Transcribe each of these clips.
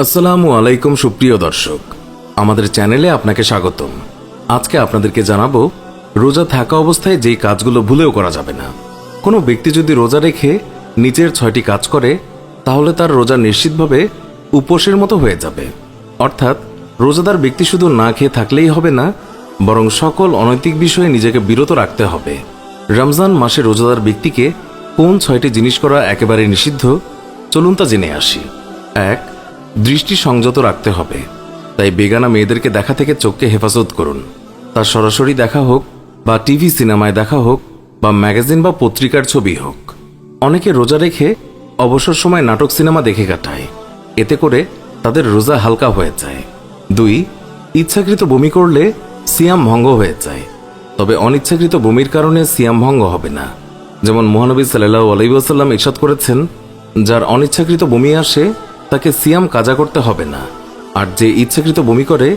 আসসালামু আলাইকুম, সুপ্রিয় দর্শক। আমাদের চ্যানেলে আপনাকে স্বাগতম। আজকে আপনাদেরকে জানাব, রোজা থাকা অবস্থায় যেই কাজগুলো ভুলেও করা যাবে না। কোনো ব্যক্তি যদি রোজা রেখে নিচের ছয়টি কাজ করে, তাহলে তার রোজা নিশ্চিতভাবে উপোসের মতো হয়ে যাবে। অর্থাৎ, রোজাদার ব্যক্তি শুধু না খেয়ে থাকলেই হবে না, বরং সকল অনৈতিক বিষয়ে নিজেকে বিরত রাখতে হবে। রমজান মাসে রোজাদার ব্যক্তিকে কোন ছয়টি জিনিস করা একেবারে নিষিদ্ধ? চলুন তা জেনে আসি। এক দৃষ্টি সংযত রাখতে হবে। তাই বেগানা মেয়েদেরকে দেখা থেকে চোখকে হেফাজত করুন। তার সরাসরি দেখা হোক বা টিভি সিনেমায় দেখা হোক বা ম্যাগাজিন বা পত্রিকার ছবি হোক। অনেকে রোজা রেখে অবসর সময় নাটক সিনেমা দেখে কাটায়। এতে করে তাদের রোজা হালকা হয়ে যায়। দুই, ইচ্ছাকৃত বমি করলে সিয়াম ভঙ্গ হয়ে যায়। তবে অনিচ্ছাকৃত বমির কারণে সিয়াম ভঙ্গ হবে না। যেমন মহানবী সাল্লাহ আলাইসাল্লাম ইরশাদ করেছেন, যার অনিচ্ছাকৃত বমি আসে তাকে সিয়াম কাজা করতে হবে না, আর যে ইচ্ছাকৃত বমি করে,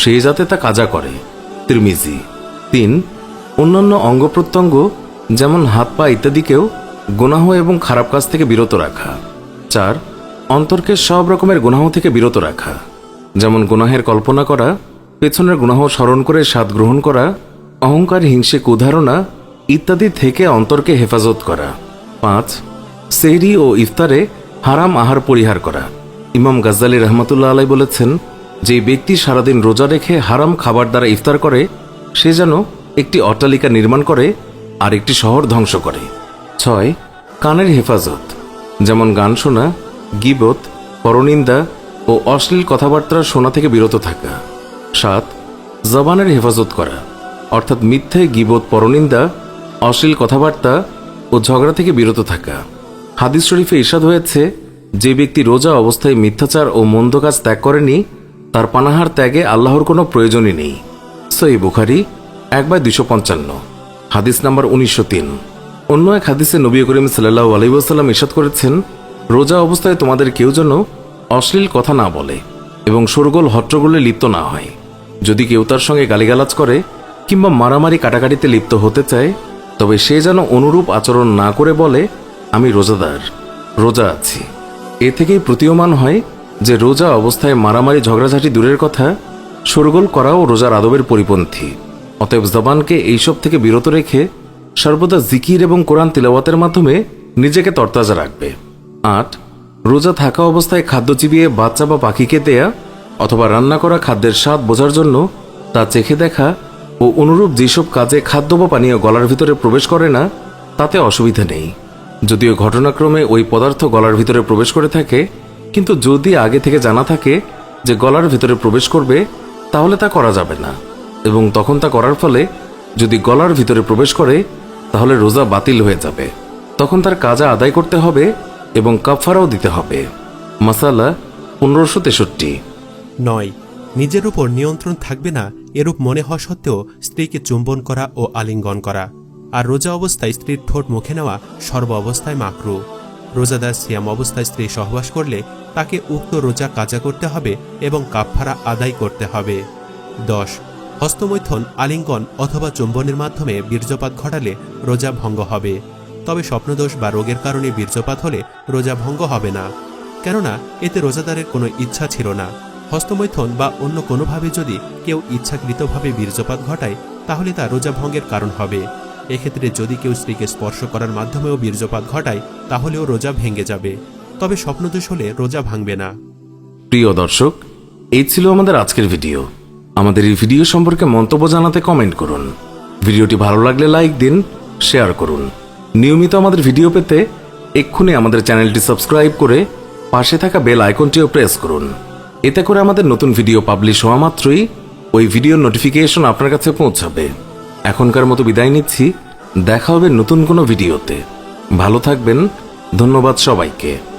সে যাতে তা কাজা করে। তিরমিজি। তিন, অন্যান্য অঙ্গ প্রত্যঙ্গ, যেমন হাত পা ইত্যাদিকেও গুনাহ এবং খারাপ কাজ থেকে বিরত রাখা। চার, অন্তরকে সব রকমের গুনাহ থেকে বিরত রাখা, যেমন গুনাহের কল্পনা করা, পেছনের গুনাহ স্মরণ করে স্বাদ গ্রহণ করা, অহংকার, হিংসে কুধারণা ইত্যাদি থেকে অন্তরকে হেফাজত করা। পাঁচ, সেহরি ও ইফতারে হারাম আহার পরিহার করা। ইমাম গাজ্জালি রহমতুল্লাহ আলাই বলেছেন, যে ব্যক্তি সারাদিন রোজা রেখে হারাম খাবার দ্বারা ইফতার করে, সে যেন একটি অট্টালিকা নির্মাণ করে, আর একটি শহর ধ্বংস করে। ছয়, কানের হেফাজত। যেমন গান শোনা, গিবত, পরনিন্দা ও অশ্লীল কথাবার্তা শোনা থেকে বিরত থাকা। সাত, জবানের হেফাজত করা। অর্থাৎ মিথ্যে গিবত, পরনিন্দা, অশ্লীল কথাবার্তা ও ঝগড়া থেকে বিরত থাকা। হাদিস শরীফে ইরশাদ হয়েছে, যে ব্যক্তি রোজা অবস্থায় মিথ্যাচার ও মন্দ কাজ ত্যাগ করেনি, তার পানাহার ত্যাগে আল্লাহর কোনো প্রয়োজনই নেই। সই বুখারি, এক বাই দুশো পঞ্চান্ন। হাদিস নাম্বার উনিশশো তিন। অন্য এক হাদিসে নবী করিম সাল্লাহ আলাইসাল্লাম ইরশাদ করেছেন, রোজা অবস্থায় তোমাদের কেউ যেন অশ্লীল কথা না বলে এবং সরগোল হট্টগোলে লিপ্ত না হয়। যদি কেউ তার সঙ্গে গালিগালাজ করে কিংবা মারামারি কাটাকাটিতে লিপ্ত হতে চায়, তবে সে যেন অনুরূপ আচরণ না করে বলে আমি রোজাদার, রোজা আছি। এ থেকেই প্রতীয়মান হয় যে রোজা অবস্থায় মারামারি ঝগড়াঝাটি দূরের কথা সরগোল করাও রোজার আদবের পরিপন্থী। অতএব জবানকে এইসব থেকে বিরত রেখে সর্বদা জিকির এবং কোরআন তিলাওয়াতের মাধ্যমে নিজেকে তরতাজা রাখবে। আট, রোজা থাকা অবস্থায় খাদ্য চিবিয়ে বাচ্চা বা পাখিকে দেয়া অথবা রান্না করা খাদ্যের স্বাদ বোঝার জন্য তা চেখে দেখা ও অনুরূপ যেসব কাজে খাদ্য বা পানীয় গলার ভিতরে প্রবেশ করে না, তাতে অসুবিধা নেই। যদিও ঘটনাক্রমে ওই পদার্থ গলার ভিতরে প্রবেশ করে থাকে, কিন্তু যদি আগে থেকে জানা থাকে যে গলার ভিতরে প্রবেশ করবে, তাহলে তা করা যাবে না। এবং তখন তা করার ফলে যদি গলার ভিতরে প্রবেশ করে, তাহলে রোজা বাতিল হয়ে যাবে। তখন তার কাজা আদায় করতে হবে এবং কাফারাও দিতে হবে। মাসালা পনেরোশো তেষট্টি। নয়। নিজের উপর নিয়ন্ত্রণ থাকবে না, এরূপ মনে হওয়া সত্ত্বেও স্ত্রীকে চুম্বন করা ও আলিঙ্গন করা। আর রোজা অবস্থায় স্ত্রীর ঠোঁট মুখে নেওয়া সর্ব অবস্থায় মাকরু। রোজাদার সিয়াম অবস্থায় স্ত্রী সহবাস করলে তাকে উক্ত রোজা কাজা করতে হবে এবং কাফফারা আদায় করতে হবে। দশ, হস্তমৈথন, আলিঙ্গন অথবা চুম্বনের মাধ্যমে বীর্যপাত ঘটালে রোজা ভঙ্গ হবে। তবে স্বপ্নদোষ বা রোগের কারণে বীর্যপাত হলে রোজা ভঙ্গ হবে না। কেননা, এতে রোজাদারের কোনো ইচ্ছা ছিল না। হস্তমৈথন বা অন্য কোনোভাবে যদি কেউ ইচ্ছাকৃতভাবে বীর্যপাত ঘটায়, তাহলে তা রোজা ভঙ্গের কারণ হবে। এক্ষেত্রে যদি কেউ স্ত্রীকে স্পর্শ করার মাধ্যমেও বীর্যপাত ঘটায়, তাহলেও রোজা ভেঙে যাবে। তবে স্বপ্নদোষ হলে রোজা ভাঙবে না। প্রিয় দর্শক, এই ছিল আমাদের আজকের ভিডিও। আমাদের এই ভিডিও সম্পর্কে মন্তব্য জানাতে কমেন্ট করুন। ভিডিওটি ভালো লাগলে লাইক দিন, শেয়ার করুন। নিয়মিত আমাদের ভিডিও পেতে এক্ষুনি আমাদের চ্যানেলটি সাবস্ক্রাইব করে পাশে থাকা বেল আইকনটিও প্রেস করুন। এতে করে আমাদের নতুন ভিডিও পাবলিশ হওয়া মাত্রই ওই ভিডিওর নোটিফিকেশন আপনার কাছে পৌঁছাবে। এখনকার মতো বিদায় নিচ্ছি। দেখা হবে নতুন কোনো ভিডিওতে। ভালো থাকবেন। ধন্যবাদ সবাইকে।